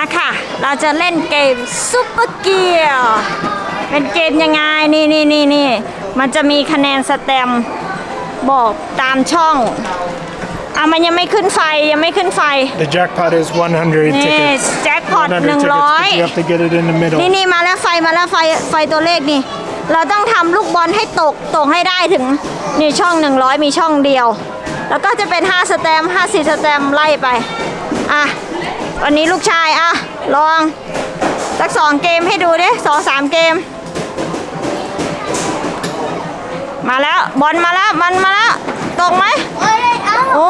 มาค่ะ เราจะเล่นเกมซุปเปอร์เกียร์เป็นเกมยังไง นี่นี่นี่นี่มันจะมีคะแนนสแตมป์บอกตามช่องอะมันยังไม่ขึ้นไฟยังไม่ขึ้นไฟ The jackpot is 100นี่ tickets. แจ็คพอต100หนึ่ง tickets, ร้อย but you have to get it in the middle. นี่นี่มาแล้วไฟมาแล้วไฟไฟตัวเลขนี่ เราต้องทำลูกบอลให้ตกตกให้ได้ถึงนี่ช่อง 100 มีช่องเดียว แล้วก็จะเป็น 5 สแตมป์50 สแตมป์ไล่ไป อะ วันนี้ลูกชายอะลองสักสองเกมให้ดูดิสองสามเกม มาแล้วบอลมาแล้วมันมาแล้วตกไหมเอ้ยเอ้าโอ้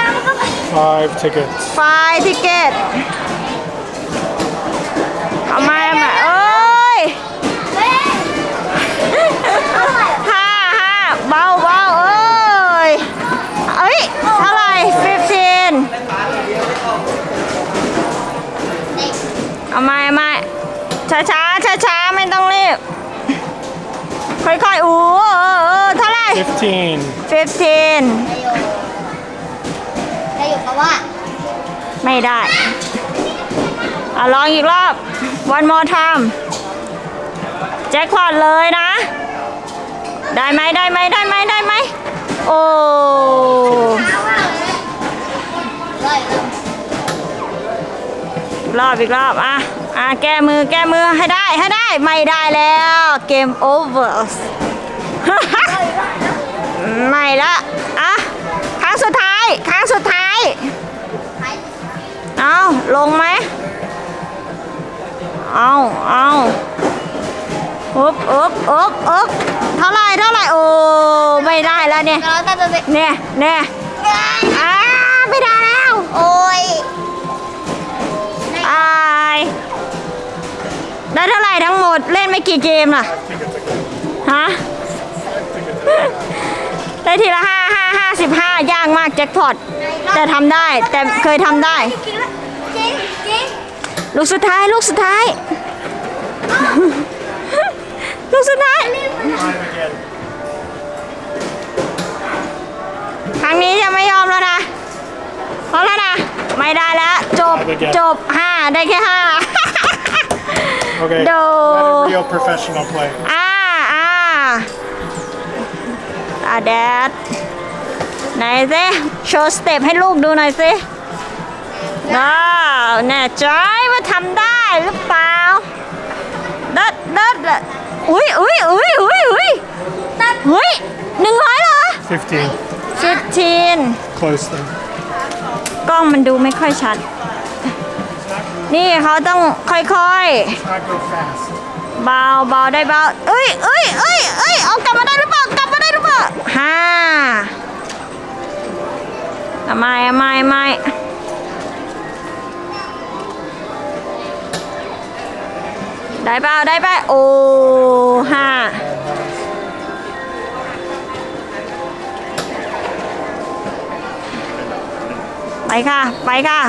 น้ำก็ไป Five tickets. ไฟทิเกตเอามาเอามา 15 15จะอยู่ได้อยู่เพราะว่าไม่ได้อะลองอีกรอบ one more time แจ็คพอตเลยนะ ได้ไหมได้ไหมได้ไหมได้ไหมโอ้รอบอีกรอบอะอะแก้มือแก้มือให้ได้ให้ได้ ไม่ได้แล้ว เกมโอเวอร์ ลงไหม เอาเอาอึบอึบอึบอึบเท่าไหรเท่าไหรโอ้ ไม่ได้แล้วเนี่ยเราแต่ตัวเด็กเนี่ยเนี่ยอ้าไม่ได้แล้ว โอ้ยอายได้เท่าไหร่ทั้งหมด เล่นไม่กี่เกมล่ะ ฮะ ได้ทีละห้าห้าห้าสิบห้ายากมากแจ็คพอตแต่ทำได้ แต่เคยทำได้ จริงจริงจริงลูกสุดท้ายลูกสุดท้าย ลูกสุดท้าย Five again. ครั้งนี้จะไม่ยอมแล้วนะเพราะแล้วนะ ไม่ได้แล้วจบ จบห้าได้แค่ห้า Okay. No. Let a real professional play. อ่าอ่าอ่าแดดไหนสิโชว์สเต็ปให้ลูกดูหน่อยสิ ว้าวแน่ใจว่าทำได้หรือเปล่าเด็ดเด็ดเด็ดอุ้ยอุ้ยอุ้ยอุ้ยอุ้ยตัดอุ้ยหนึ่งร้อยเหรอ 15. 15 Close then. กล้องมันดูไม่ค่อยชัด นี่เขาต้องค่อย Not go fast. ๆ เบาเบาได้เบาเอ้ยเอ้ยเอ้ยเอ้ยเอากลับมาได้หรือเปล่ากลับมาได้หรือเปล่าห้าเอาไม่เอาไม่เอาไม่ ได้เปล่าได้เปล่าโอ้ห้าไปค่ะ ไปค่ะ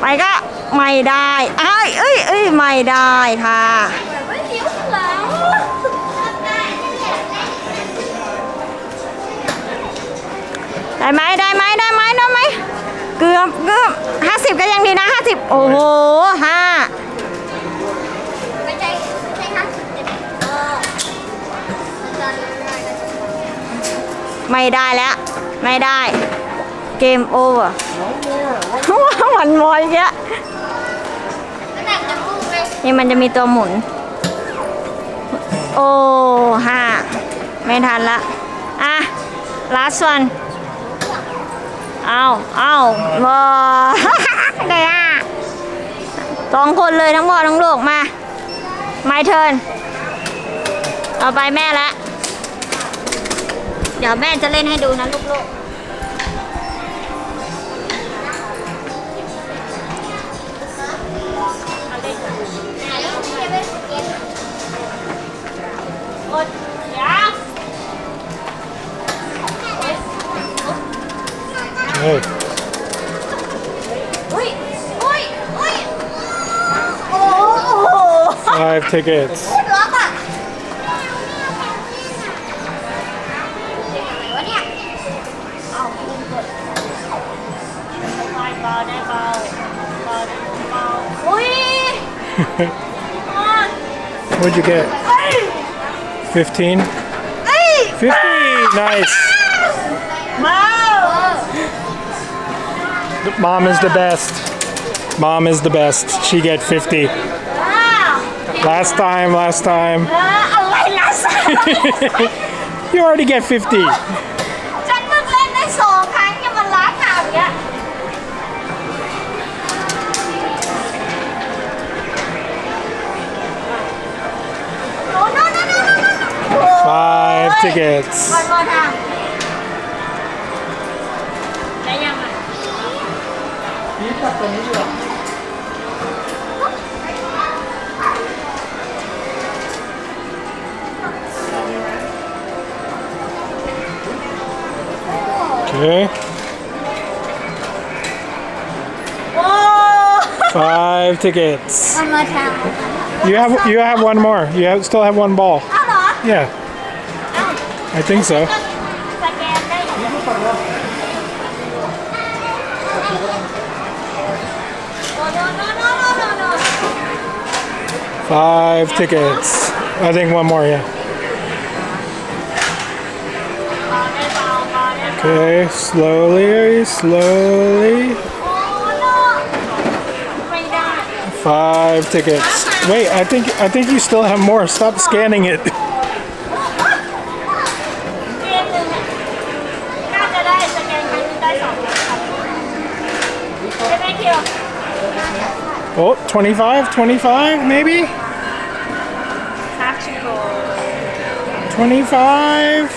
ไปก็ไม่ได้เอ้ยเอ้ยเอ้ยไม่ได้ค่ะได้ไหมได้ไหมได้ไหมได้ไหมเกือบเกือบห้าสิบก็ยังดีนะห้าสิบโอ้โหห้า ไม่ได้แล้ว ไม่ได้ เกมโอเวอร์ว่ามันมอยเยอะแค่ยี่มันจะมีตัวหมุน โอ้ห้าไม่ทันละ อะ last one เอาเอาว้าได้อะสองคนเลยทั้งพ่อทั้งลูกมา my turn ต่อไปแม่ละ เดี๋ยวแม่จะเล่นให้ดูนะลูกๆกดยาว Hey. อุ้ยอุ้ยอุ้ยโอ้โห Five tickets. What'd you get? 15? 50! Nice! Mom is the best. Mom is the best. She get 50. Last time, last time. you already get 50. Five tickets. วันวันทางได้ยังอะ Okay. โอ้ Five tickets. วันมาทาง You have you have one more. You have, still have one ball. อ้าวเหรอ Yeah, อ้าว I think so. Five tickets. I think one more, yeah. Okay, slowly, slowly. Five tickets. Wait, I think I think you still have more. Stop scanning it. Oh, 25, 25 maybe? Tactical. 25.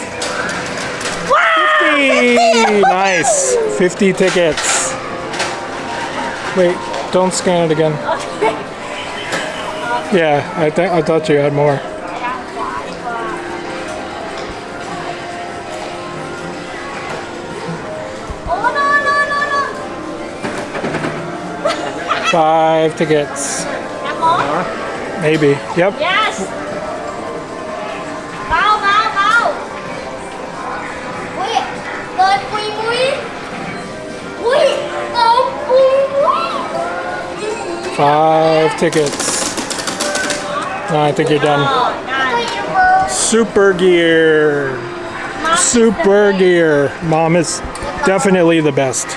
Wow, 50. 50. nice. 50 tickets. Wait, don't scan it again. yeah, I I thought you had more. Five tickets. น้ำมอ Maybe. Yep. yes เบาเบาเบาอุ้ยเกินปุยมุยอุ้ยเกินปุยมุย Five tickets. No, I think you're done. ได้ Super gear. Super gear. Mom is definitely the best.